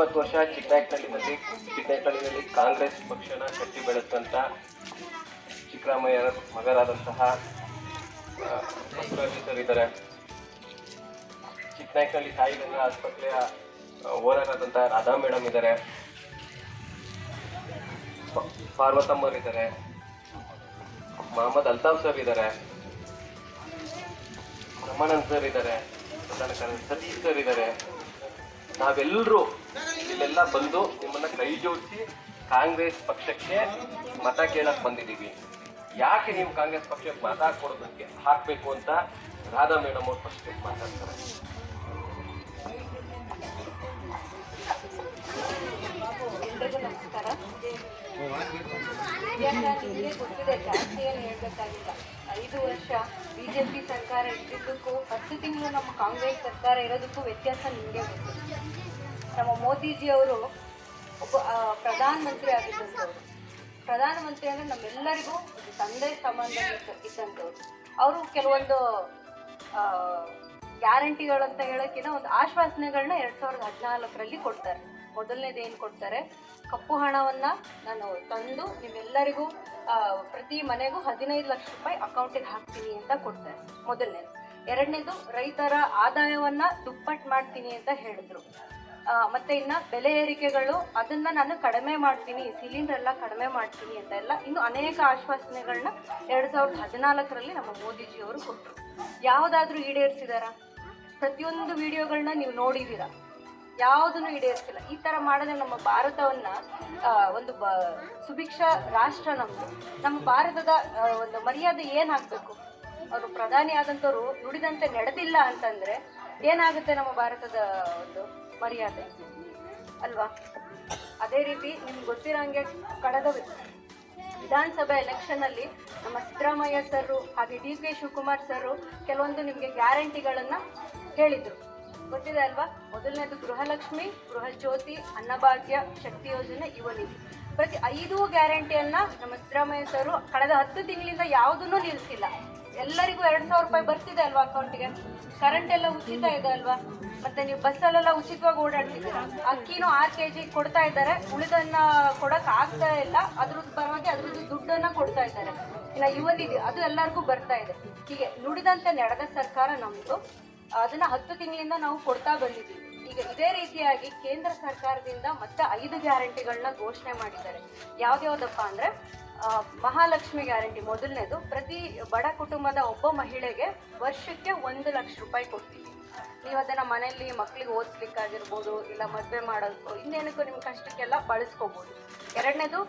ಇಪ್ಪತ್ತು ವರ್ಷ ಚಿಕ್ಕನಾಯಕನಹಳ್ಳಿನಲ್ಲಿ ಚಿಕ್ಕನಾಯಕನಹಳ್ಳಿನಲ್ಲಿ ಕಾಂಗ್ರೆಸ್ ಪಕ್ಷನ ಕಟ್ಟಿ ಬೆಳೆಸಿದಂಥ ಚಿಕ್ಕರಾಮಯ್ಯ ಮಗರಾದಂತಹ ಬಸವರಾಜ್ ಸರ್ ಇದ್ದಾರೆ. ಚಿಕ್ಕನಾಯಕನಹಳ್ಳಿ ಸಾಯಿ ಗಂಗಾ ಆಸ್ಪತ್ರೆಯ ಓನರ್ ಆದಂತಹ ರಾಧಾ ಮೇಡಮ್ ಇದ್ದಾರೆ. ಪಾರ್ವತಮ್ಮರ್ ಇದ್ದಾರೆ. ಮೊಹಮ್ಮದ್ ಅಲ್ತಾಫ್ ಸರ್ ಇದ್ದಾರೆ. ರಮಾನಂದ್ ಸರ್ ಇದ್ದಾರೆ. ಸತೀಶ್ ಸರ್ ಇದ್ದಾರೆ. ನಾವೆಲ್ಲರೂ ಇಲ್ಲೆಲ್ಲ ಬಂದು ನಿಮ್ಮನ್ನ ಕೈ ಜೋಡಿಸಿ ಕಾಂಗ್ರೆಸ್ ಪಕ್ಷಕ್ಕೆ ಮತ ಕೇಳಕ್ ಬಂದಿದ್ದೀವಿ. ಯಾಕೆ ನೀವು ಕಾಂಗ್ರೆಸ್ ಪಕ್ಷಕ್ಕೆ ಮತ ಕೊಡೋದಕ್ಕೆ ಹಾಕ್ಬೇಕು ಅಂತ ರಾಧಾ ಮೇಡಮ್ ಅವ್ರ ಫಸ್ಟ್ ಮಾತಾಡ್ತಾರೆ. ನಮಸ್ಕಾರ. ಗೊತ್ತಿದೆ ಜಾಸ್ತಿ ಏನು ಹೇಳ್ಬೇಕಾಗಿಲ್ಲ. ಐದು ವರ್ಷ ಬಿಜೆಪಿ ಸರ್ಕಾರ ಇದ್ದಿದ್ದಕ್ಕೂ ಹತ್ತು ತಿಂಗಳು ನಮ್ಮ ಕಾಂಗ್ರೆಸ್ ಸರ್ಕಾರ ಇರೋದಕ್ಕೂ ವ್ಯತ್ಯಾಸ ನಿಮಗೆ ಗೊತ್ತು. ನಮ್ಮ ಮೋದಿಜಿ ಅವರು ಒಬ್ಬ ಆ, ಪ್ರಧಾನ ಮಂತ್ರಿ ಆಗಿದ್ದಂಥವ್ರು. ಪ್ರಧಾನಮಂತ್ರಿ ಅಂದರೆ ನಮ್ಮೆಲ್ಲರಿಗೂ ತಂದೆ ಸಂಬಂಧ ಇದ್ದಂಥವ್ರು. ಅವರು ಕೆಲವೊಂದು ಗ್ಯಾರಂಟಿಗಳು ಅಂತ ಹೇಳೋಕ್ಕಿಂತ ಒಂದು ಆಶ್ವಾಸನೆಗಳನ್ನ ಎರಡ್ ಸಾವಿರದ ಹದಿನಾಲ್ಕರಲ್ಲಿ ಕೊಡ್ತಾರೆ. ಮೊದಲನೇದು ಏನು ಕೊಡ್ತಾರೆ? ಕಪ್ಪು ಹಣವನ್ನ ನಾನು ತಂದು ನಿಮ್ಮೆಲ್ಲರಿಗೂ ಪ್ರತಿ ಮನೆಗೂ ಹದಿನೈದು ಲಕ್ಷ ರೂಪಾಯಿ ಅಕೌಂಟಿಗೆ ಹಾಕ್ತೀನಿ ಅಂತ ಕೊಡ್ತಾರೆ. ಮೊದಲನೇದು. ಎರಡನೇದು, ರೈತರ ಆದಾಯವನ್ನ ದುಪ್ಪಟ್ಟು ಮಾಡ್ತೀನಿ ಅಂತ ಹೇಳಿದ್ರು. ಮತ್ತೆ ಇನ್ನ ಬೆಲೆ ಏರಿಕೆಗಳು, ಅದನ್ನ ನಾನು ಕಡಿಮೆ ಮಾಡ್ತೀನಿ, ಸಿಲಿಂಡರ್ ಎಲ್ಲ ಕಡಿಮೆ ಮಾಡ್ತೀನಿ ಅಂತ ಎಲ್ಲ ಇನ್ನು ಅನೇಕ ಆಶ್ವಾಸನೆಗಳನ್ನ ಎರಡ್ ಸಾವಿರದ ಹದಿನಾಲ್ಕರಲ್ಲಿ ನಮ್ಮ ಮೋದಿಜಿಯವರು ಕೊಟ್ಟರು. ಯಾವುದಾದ್ರೂ ಈಡೇರಿಸಿದಾರಾ? ಪ್ರತಿಯೊಂದು ವಿಡಿಯೋಗಳನ್ನ ನೀವು ನೋಡಿದೀರಾ? ಯಾವುದನ್ನು ಈಡೇರಿಸಿಲ್ಲ. ಈ ತರ ಮಾಡಿದ್ರೆ ನಮ್ಮ ಭಾರತವನ್ನ ಒಂದು ಬ, ಸುಭಿಕ್ಷ ರಾಷ್ಟ್ರ ನಮ್ದು. ನಮ್ಮ ಭಾರತದ ಒಂದು ಮರ್ಯಾದೆ ಏನಾಗಬೇಕು? ಅವರು ಪ್ರಧಾನಿ ಆದಂಥವ್ರು ನುಡಿದಂತೆ ನಡೆದಿಲ್ಲ ಅಂತಂದ್ರೆ ಏನಾಗುತ್ತೆ ನಮ್ಮ ಭಾರತದ ಒಂದು ಮರ್ಯಾದೆ? ಅಲ್ವಾ? ಅದೇ ರೀತಿ ನಿಮ್ಗೆ ಗೊತ್ತಿರೋಂಗೆ ಕಳೆದ ವಿಧಾನಸಭೆ ಎಲೆಕ್ಷನ್ ಅಲ್ಲಿ ನಮ್ಮ ಸಿದ್ದರಾಮಯ್ಯ ಸರ್ ಹಾಗೆ ಡಿ ಕೆ ಶಿವಕುಮಾರ್ ಸರ್ ಕೆಲವೊಂದು ನಿಮಗೆ ಗ್ಯಾರಂಟಿಗಳನ್ನ ಹೇಳಿದ್ರು. ಗೊತ್ತಿದೆ ಅಲ್ವಾ? ಮೊದಲನೇದು ಗೃಹಲಕ್ಷ್ಮಿ ಗೃಹ ಜ್ಯೋತಿ ಅನ್ನಭಾಗ್ಯ, ಶಕ್ತಿ ಯೋಜನೆ ಯುವ ನಿಧಿ ಪ್ರತಿ ಐದು ಗ್ಯಾರಂಟಿಯನ್ನ ನಮ್ಮ ಸಿದ್ದರಾಮಯ್ಯ ಸರ್ ಕಳೆದ ಹತ್ತು ತಿಂಗಳಿಂದ ಯಾವುದನ್ನು ನಿಲ್ಲಿಸಿಲ್ಲ ಎಲ್ಲರಿಗೂ ಎರಡ್ ಸಾವಿರ ರೂಪಾಯಿ ಬರ್ತಿದೆ ಅಲ್ವಾ ಅಕೌಂಟಿಗೆ? ಕರೆಂಟ್ ಎಲ್ಲ ಉಚಿತ ಇದೆ ಅಲ್ವಾ? ಮತ್ತೆ ನೀವು ಬಸ್ಸಲ್ಲೆಲ್ಲ ಉಚಿತವಾಗಿ ಓಡಾಡ್ತಿದ್ದೀರಾ? ಅಕ್ಕಿನೂ ಆರು ಕೆ ಜಿ ಕೊಡ್ತಾ ಇದ್ದಾರೆ. ಉಳಿದನ್ನ ಕೊಡಕ್ ಆಗ್ತಾ ಇಲ್ಲ. ಅದ್ರ ಪರವಾಗಿ ಅದ್ರದ್ದು ದುಡ್ಡನ್ನ ಕೊಡ್ತಾ ಇದ್ದಾರೆ. ಇಲ್ಲ ಯುವ ಅದು ಎಲ್ಲರಿಗೂ ಬರ್ತಾ ಇದೆ. ಹೀಗೆ ನುಡಿದಂತೆ ನಡೆದ ಸರ್ಕಾರ ನಮ್ದು. ಅದನ್ನ ಹತ್ತು ತಿಂಗಳಿಂದ ನಾವು ಕೊಡ್ತಾ ಬಂದಿದ್ದೀವಿ ಈಗ ಇದೇ ರೀತಿಯಾಗಿ ಕೇಂದ್ರ ಸರ್ಕಾರದಿಂದ ಮತ್ತೆ ಐದು ಗ್ಯಾರಂಟಿಗಳನ್ನ ಘೋಷಣೆ ಮಾಡಿದ್ದಾರೆ. ಯಾವ್ದ್ಯಾವ್ದಪ್ಪ ಅಂದ್ರೆ ಮಹಾಲಕ್ಷ್ಮಿ ಗ್ಯಾರಂಟಿ ಮೊದಲನೇದು. ಪ್ರತಿ ಬಡ ಕುಟುಂಬದ ಒಬ್ಬ ಮಹಿಳೆಗೆ ವರ್ಷಕ್ಕೆ ಒಂದು ಲಕ್ಷ ರೂಪಾಯಿ ಕೊಡ್ತೀವಿ. ನೀವು ಅದನ್ನ ಮನೆಯಲ್ಲಿ ಮಕ್ಕಳಿಗೆ ಓದಿಸ್ಲಿಕ್ಕಾಗಿರ್ಬೋದು, ಇಲ್ಲ ಮದುವೆ ಮಾಡೋದು ಇನ್ನೇನಕ್ಕೂ ನಿಮ್ಮ ಕಷ್ಟಕ್ಕೆಲ್ಲ ಬಳಸ್ಕೋಬೋದು. ಎರಡನೇದು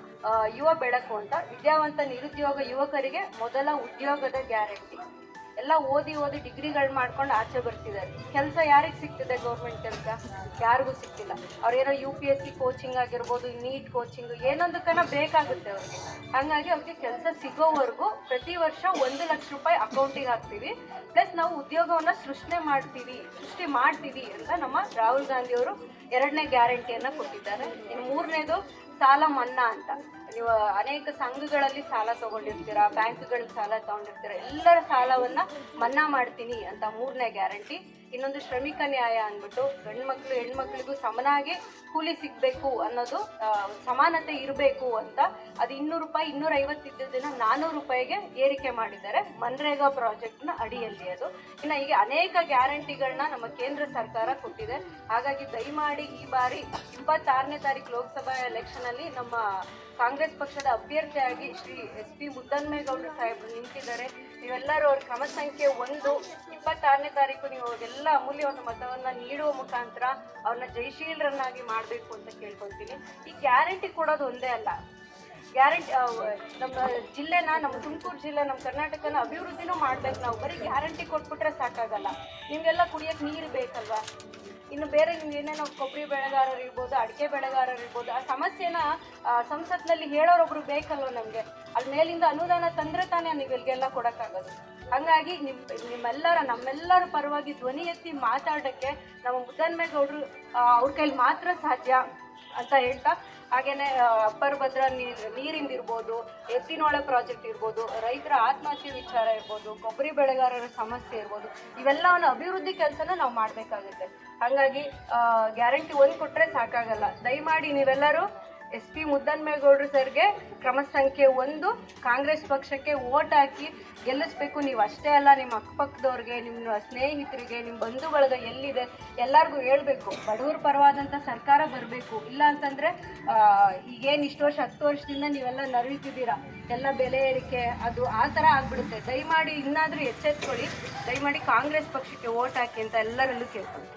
ಯುವ ಬೆಳಕು ಅಂತ. ವಿದ್ಯಾವಂತ ನಿರುದ್ಯೋಗ ಯುವಕರಿಗೆ ಮೊದಲ ಉದ್ಯೋಗದ ಗ್ಯಾರಂಟಿ. ಎಲ್ಲ ಓದಿ ಓದಿ ಡಿಗ್ರಿಗಳು ಮಾಡ್ಕೊಂಡು ಆಚೆ ಬರ್ತಿದ್ದಾರೆ. ಕೆಲಸ ಯಾರಿಗೆ ಸಿಗ್ತಿದೆ ಗೌರ್ಮೆಂಟ್ ಕೆಲಸ? ಯಾರಿಗೂ ಸಿಗ್ತಿಲ್ಲ. ಅವ್ರೇನೋ U P S C coaching ಆಗಿರ್ಬೋದು ನೀಟ್ ಕೋಚಿಂಗ್ ಏನೊಂದಕ್ಕನ ಬೇಕಾಗುತ್ತೆ ಅವ್ರಿಗೆ. ಹಾಗಾಗಿ ಅವ್ರಿಗೆ ಕೆಲಸ ಸಿಗೋವರೆಗೂ ಪ್ರತಿ ವರ್ಷ ಒಂದು ಲಕ್ಷ ರೂಪಾಯಿ ಅಕೌಂಟಿಗೆ ಹಾಕ್ತೀವಿ. ಪ್ಲಸ್ ನಾವು ಉದ್ಯೋಗವನ್ನು ಸೃಷ್ಟಿ ಮಾಡ್ತೀವಿ ಸೃಷ್ಟಿ ಮಾಡ್ತೀವಿ ಅಂತ ನಮ್ಮ ರಾಹುಲ್ ಗಾಂಧಿ ಅವರು ಎರಡನೇ ಗ್ಯಾರಂಟಿಯನ್ನು ಕೊಟ್ಟಿದ್ದಾರೆ. ಇನ್ನು ಮೂರನೇದು ಸಾಲ ಮನ್ನಾ ಅಂತ. ನೀವು ಅನೇಕ ಸಂಘಗಳಲ್ಲಿ ಸಾಲ ತಗೊಂಡಿರ್ತೀರಾ ಬ್ಯಾಂಕ್ಗಳಲ್ಲಿ ಸಾಲ ತಗೊಂಡಿರ್ತೀರಾ, ಎಲ್ಲರ ಸಾಲವನ್ನ ಮನ್ನಾ ಮಾಡ್ತೀನಿ ಅಂತ ಮೂರನೇ ಗ್ಯಾರಂಟಿ. ಇನ್ನೊಂದು ಶ್ರಮಿಕ ನ್ಯಾಯ ಅಂದ್ಬಿಟ್ಟು ಗಂಡು ಮಕ್ಳು ಹೆಣ್ಮಕ್ಳಿಗೂ ಸಮನಾಗಿ ಕೂಲಿ ಸಿಗಬೇಕು ಅನ್ನೋದು ಸಮಾನತೆ ಇರಬೇಕು ಅಂತ ಅದು ಇನ್ನೂರು ರೂಪಾಯಿ ಇನ್ನೂರ ಐವತ್ತಿದ್ದದನ್ನ ನಾನ್ನೂರು ರೂಪಾಯಿಗೆ ಏರಿಕೆ ಮಾಡಿದ್ದಾರೆ ಮನ್ರೇಗಾ ಪ್ರಾಜೆಕ್ಟ್ನ ಅಡಿಯಲ್ಲಿ ಅದು. ಇನ್ನು ಹೀಗೆ ಅನೇಕ ಗ್ಯಾರಂಟಿಗಳನ್ನ ನಮ್ಮ ಕೇಂದ್ರ ಸರ್ಕಾರ ಕೊಟ್ಟಿದೆ. ಹಾಗಾಗಿ ದಯಮಾಡಿ ಈ ಬಾರಿ ಇಪ್ಪತ್ತಾರನೇ ತಾರೀಕು ಲೋಕಸಭಾ ಎಲೆಕ್ಷನಲ್ಲಿ ನಮ್ಮ ಕಾಂಗ್ರೆಸ್ ಪಕ್ಷದ ಅಭ್ಯರ್ಥಿಯಾಗಿ ಶ್ರೀ ಎಸ್ ಪಿ ಮುದ್ದನ್ಮೇಗೌಡ ಸಾಹೇಬರು ನಿಂತಿದ್ದಾರೆ. ನೀವೆಲ್ಲರೂ ಅವ್ರ ಕ್ರಮ ಸಂಖ್ಯೆ ಒಂದು ಇಪ್ಪತ್ತಾರನೇ ತಾರೀಕು ನೀವು ಅವ್ರಿಗೆಲ್ಲ ಒಂದು ಮತವನ್ನ ನೀಡುವ ಮುಖಾಂತರ ಅವ್ರನ್ನ ಜಯಶೀಲರನ್ನಾಗಿ ಮಾಡಬೇಕು ಅಂತ ಕೇಳ್ಕೊಳ್ತೀನಿ. ಈ ಗ್ಯಾರಂಟಿ ಕೊಡೋದು ಒಂದೇ ಅಲ್ಲ. ಗ್ಯಾರಂಟಿ ನಮ್ಮ ಜಿಲ್ಲೆನ, ನಮ್ಮ ತುಮಕೂರು ಜಿಲ್ಲೆ, ನಮ್ಮ ಕರ್ನಾಟಕನ ಅಭಿವೃದ್ಧಿನೂ ಮಾಡ್ಬೇಕು ನಾವು. ಬರೀ ಗ್ಯಾರಂಟಿ ಕೊಟ್ಬಿಟ್ರೆ ಸಾಕಾಗಲ್ಲ. ನಿಮ್ಗೆಲ್ಲ ಕುಡಿಯಕ್ ನೀರು ಬೇಕಲ್ವಾ? ಇನ್ನು ಬೇರೆ ನೀವು ಏನೇನೋ ಕೊಬ್ಬರಿ ಬೆಳೆಗಾರರು ಇರ್ಬೋದು, ಅಡಿಕೆ ಬೆಳೆಗಾರರು ಇರ್ಬೋದು, ಆ ಸಮಸ್ಯೆನ ಸಂಸತ್ನಲ್ಲಿ ಹೇಳೋರೊಬ್ರು ಬೇಕಲ್ವ ನಮಗೆ? ಅಲ್ಲಿ ಮೇಲಿಂದ ಅನುದಾನ ತಂದ್ರೆ ತಾನೇ ನೀವು ಇಲ್ಲಿಗೆಲ್ಲ ಕೊಡೋಕ್ಕಾಗೋದು. ಹಂಗಾಗಿ ನಿಮ್, ನಿಮ್ಮೆಲ್ಲರ, ನಮ್ಮೆಲ್ಲರ ಪರವಾಗಿ ಧ್ವನಿ ಎತ್ತಿ ಮಾತಾಡೋಕ್ಕೆ ನಮ್ಮ ಮುದ್ದನ್ಮೇಗೌಡರು ಅವ್ರ ಕೈಲಿ ಮಾತ್ರ ಸಾಧ್ಯ ಅಂತ ಹೇಳ್ತಾ, ಹಾಗೇನೆ ಅಪ್ಪರ್ ಭದ್ರ ನೀರ್ ನೀರಿಂದಿರ್ಬೋದು ಎತ್ತಿನೊಳೆ ಪ್ರಾಜೆಕ್ಟ್ ಇರ್ಬೋದು, ರೈತರ ಆತ್ಮಹತ್ಯೆ ವಿಚಾರ ಇರ್ಬೋದು, ಕೊಬ್ಬರಿ ಬೆಳೆಗಾರರ ಸಮಸ್ಯೆ ಇರ್ಬೋದು, ಇವೆಲ್ಲವನ್ನು ಅಭಿವೃದ್ಧಿ ಕೆಲಸನ ನಾವು ಮಾಡಬೇಕಾಗುತ್ತೆ. ಹಾಗಾಗಿ ಗ್ಯಾರಂಟಿ ಒಂದು ಕೊಟ್ಟರೆ ಸಾಕಾಗಲ್ಲ. ದಯಮಾಡಿ ನೀವೆಲ್ಲರೂ ಎಸ್ ಪಿ ಮುದ್ದನ್ಮೇಗೌಡರು ಸರ್ಗೆ ಕ್ರಮ ಸಂಖ್ಯೆ ಒಂದು, ಕಾಂಗ್ರೆಸ್ ಪಕ್ಷಕ್ಕೆ ಓಟ್ ಹಾಕಿ ಗೆಲ್ಲಿಸ್ಬೇಕು. ನೀವು ಅಷ್ಟೇ ಅಲ್ಲ, ನಿಮ್ಮ ಅಕ್ಕಪಕ್ಕದವ್ರಿಗೆ, ನಿಮ್ಮ ಸ್ನೇಹಿತರಿಗೆ, ನಿಮ್ಮ ಬಂಧು ಎಲ್ಲಿದೆ ಎಲ್ಲರಿಗೂ ಹೇಳಬೇಕು. ಬಡವ್ರ ಪರವಾದಂಥ ಸರ್ಕಾರ ಬರಬೇಕು. ಇಲ್ಲ ಅಂತಂದರೆ ಈಗೇನು ಇಷ್ಟು ವರ್ಷ, ಹತ್ತು ವರ್ಷದಿಂದ ನೀವೆಲ್ಲ ನರಿತಿದ್ದೀರ ಎಲ್ಲ ಬೆಲೆ ಏರಿಕೆ, ಅದು ಆ ಥರ ಆಗ್ಬಿಡುತ್ತೆ. ದಯಮಾಡಿ ಇನ್ನಾದರೂ ಎಚ್ಚೆತ್ಕೊಳ್ಳಿ. ದಯಮಾಡಿ ಕಾಂಗ್ರೆಸ್ ಪಕ್ಷಕ್ಕೆ ಓಟ್ ಹಾಕಿ ಅಂತ ಎಲ್ಲರಲ್ಲೂ ಕೇಳ್ತೀನಿ